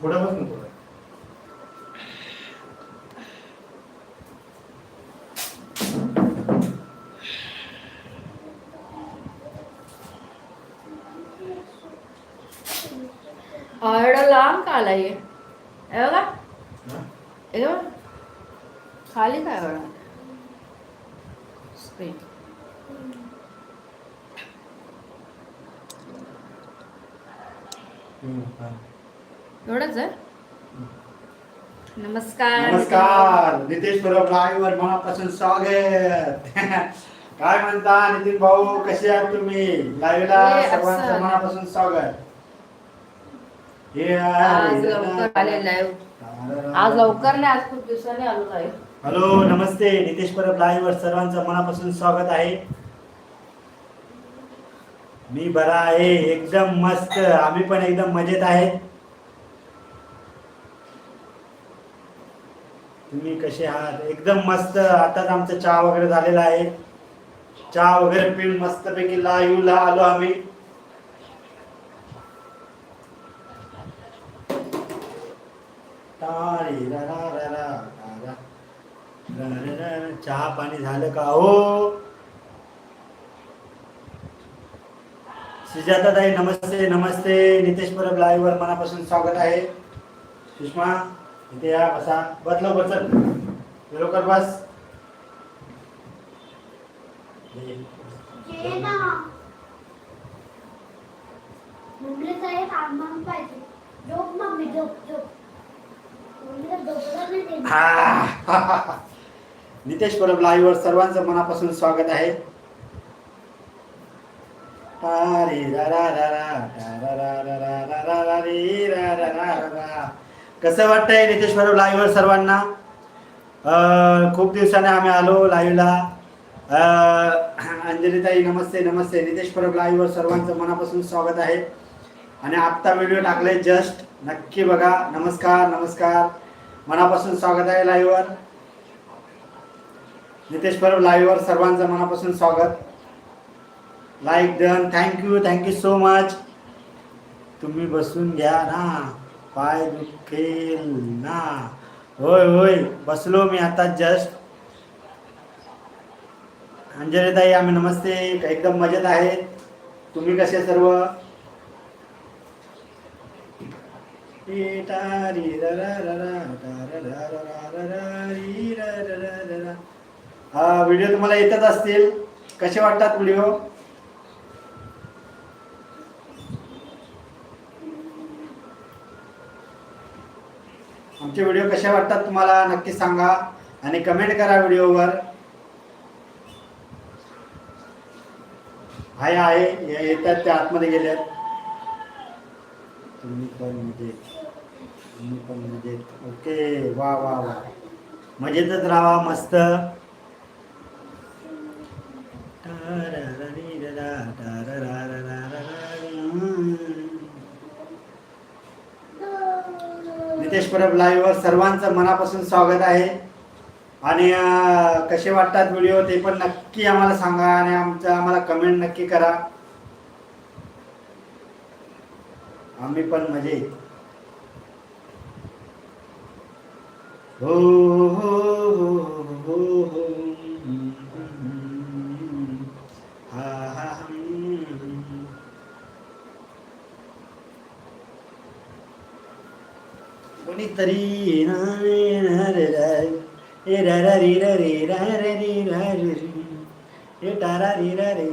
புடவைன்னு புடவை ఆడలాం కాలయ్యే ఏవగా ఏదో ఖాళీ కావడం స్వీట్ Mm-hmm. एवढंच आहे? नमस्कार. नमस्कार. नितेश परब लाईव्ह वर मनापासून स्वागत. काय म्हणता नितीन भाऊ? कसे आहात तुम्ही? लाईव्हला हे सर्वांचं. मनापासून स्वागत. हे आज लवकर आले लाईव्ह. आज लवकर नाही आज खूप दिवसांनी आलो लाईव्ह. हॅलो नमस्ते. नितेश परब लाईव्ह वर सर्वांचं मनापासून स्वागत आहे. मी बरा आहे. एकदम मस्त. आम्ही पण एकदम मजेत आहेत. तुम्ही कसे आहात? एकदम मस्त. आताच आमचा चहा वगैरे झालेला आहे. चहा वगैरे पिऊन मस्त पैकी ला येऊ ला आलो आम्ही चहा पाणी झालं का? हो. सुजाता ताई नमस्ते नमस्ते. नितेश परब लाईव्ह वर मनापासून स्वागत आहे. सुषमा इथे या बसा बस लवकर चल लवकर बस. हा. नितेश परब लाईव्ह वर सर्वांचं मनापासून स्वागत आहे तारी रा रा रा रा, रा रा रा रा रा रा रा रा री रा रा रा रा रा. कसं वाटतंय नितेश भाऊ लाईव्हवर सर्वांना? खूप दिवसाने आम्ही आलो लाईव्हला अंजलीताई नमस्ते नमस्ते. नितेश परब लाईव्हवर सर्वांचं मनापासून स्वागत आहे. आणि आत्ता व्हिडिओ टाकले जस्ट नक्की बघा. नमस्कार नमस्कार. मनापासून स्वागत आहे लाईव्हवर नितेश परब लाईव्हवर सर्वांचं मनापासून स्वागत. Like done thank you thank you so much तुम्ही बसून घ्या ना. पाय दुखेल ना होय होय बसलो मी आता जस्ट अंजलीताई आम्ही नमस्ते एकदम मजेत आहेत तुम्ही कसे सर्व हा व्हिडिओ तुम्हाला येतच असतील कसे वाटतात व्हिडिओ आमचे व्हिडिओ कसे वाटतात तुम्हाला नक्की सांगा आणि कमेंट करा व्हिडिओवर. आहे आहे हे येतात ते आतमध्ये गेले तुम्ही पण मजेत तुम्ही पण म्हणजे, मजेत ओके वा वा वा. मजेतच राहा मस्त. नितेश परब लाईव्हवर सर्वांचं मनापासून स्वागत आहे. आणि कसे वाटतात व्हिडिओ ते पण नक्की आम्हाला सांगा आणि आमचं आम्हाला कमेंट नक्की करा. आम्ही पण मजेत हो हो हो हो हो. हो हा हम्म. कोणीतरी येणार येणार रे. ए रा रा री रा रे रा रा री रा रे री. ए टा रा री रा रे रा रा रा रा रा रे. ए रे रा रा रा री रा रा रा रा रा रे.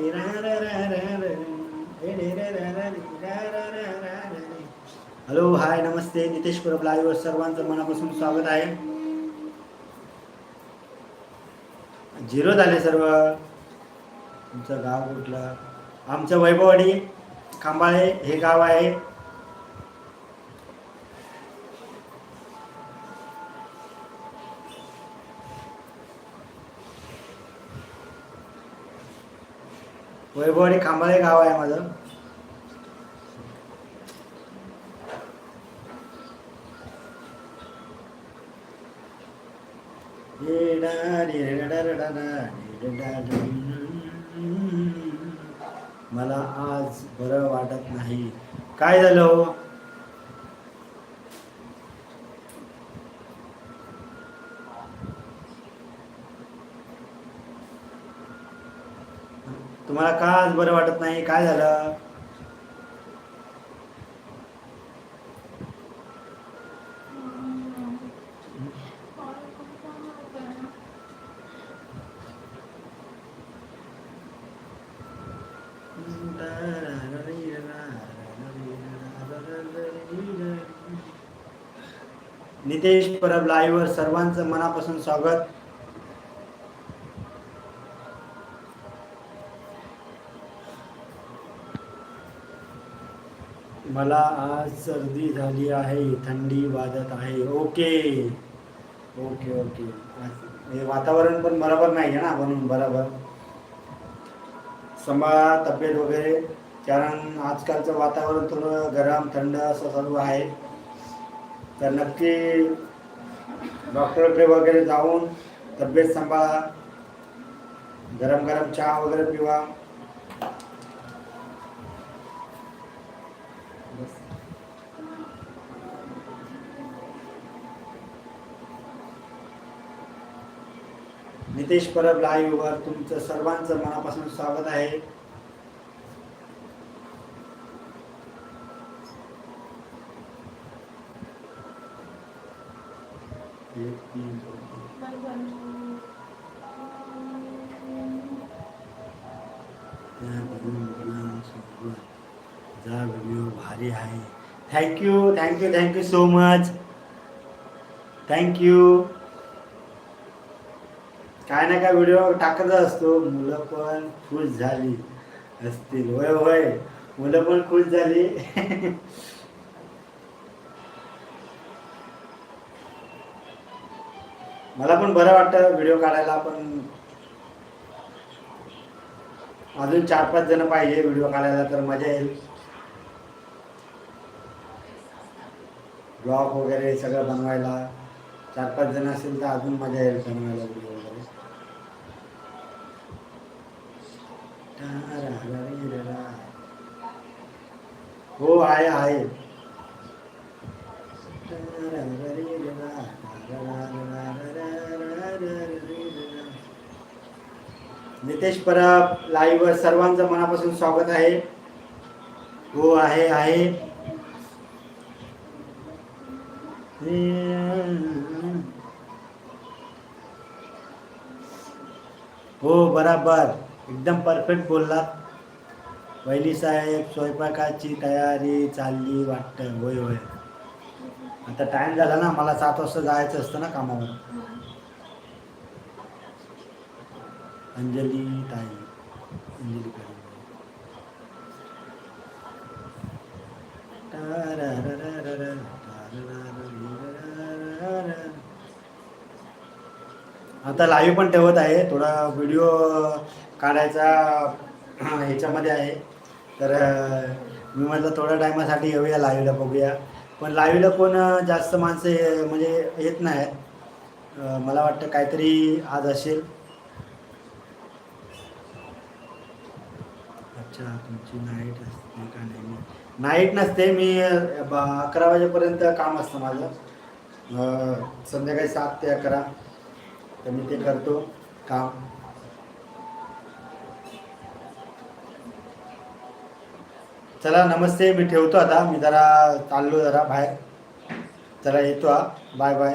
हॅलो हाय नमस्ते. नितेश परब लाईव्ह सर्वांचं मनापासून स्वागत आहे. झिरो झाले सर्व. तुमचं गाव कुठलं? आमचं वैभववाडी खांबाळे हे गाव आहे. वैभववाडी खांबाळे गाव आहे माझं मला आज बरं वाटत नाही काय झालं तुम्हाला का आज बरं वाटत नाही? काय झालं? नितेश परब लाईव्हवर सर्वांचं मनापासून स्वागत. मला आज सर्दी झाली आहे थंडी वाजत आहे. ओके. Okay okay. हे वातावरण पण बरोबर नाही आहे ना म्हणून बरोबर. सांभाळा तब्येत वगैरे. कारण आजकालचं वातावरण थोडं गरम थंड असं सर्व आहे. तर नक्की डॉक्टरकडे वगैरे जाऊन तब्येत सांभाळा. गरम गरम चहा वगैरे पिवा. नितेश परब लाईव्हवर तुमचं सर्वांचं मनापासून स्वागत आहे. माझा व्हिडिओ भारी आहे. Thank you thank you thank you so much thank you काय ना काय व्हिडिओ टाकत असतो. मुलं पण खुश झाली. असतील. होय होय. मुलं पण खुश झाली. मला पण बरं वाटतं व्हिडिओ काढायला पण अजून चार पाच जण पाहिजे व्हिडिओ काढायला तर मजा येईल. ब्लॉग वगैरे सगळं बनवायला. चार पाच जण असेल तर अजून मजा येईल बनवायला व्हिडिओ वगैरे. हो आहे आहे. नितेश परब लाईव्हवर सर्वांचं मनापासून स्वागत आहे. हो आहे आहे. हो बराबर. एकदम परफेक्ट बोललात पहिली साहेब स्वयंपाकाची तयारी चालली वाटतं. होय होय. आता टाइम झाला ना मला सात वाजता जायचं असतं ना कामावर. अंजली ताई अंजली ताई आता लाईव्ह पण ठेवत आहे. थोडा व्हिडिओ काढायचा ह्याच्यामध्ये आहे. तर मी म्हटलं थोड्या टायमासाठी येऊया लाईव्हला बघूया. पण लाईव्हला कोण जास्त माणसं म्हणजे येत नाही मला वाटतं काहीतरी आज असेल. अच्छा तुमची नाईट असते का नाही? नाईट नसते मी अकरा वाजेपर्यंत काम असतं माझं. संध्याकाळी सात ते अकरा. तर मी ते करतो. काम. चला नमस्ते. मी ठेवतो आता. मी जरा चाललो जरा बाहेर. चला येतो हा. Bye bye.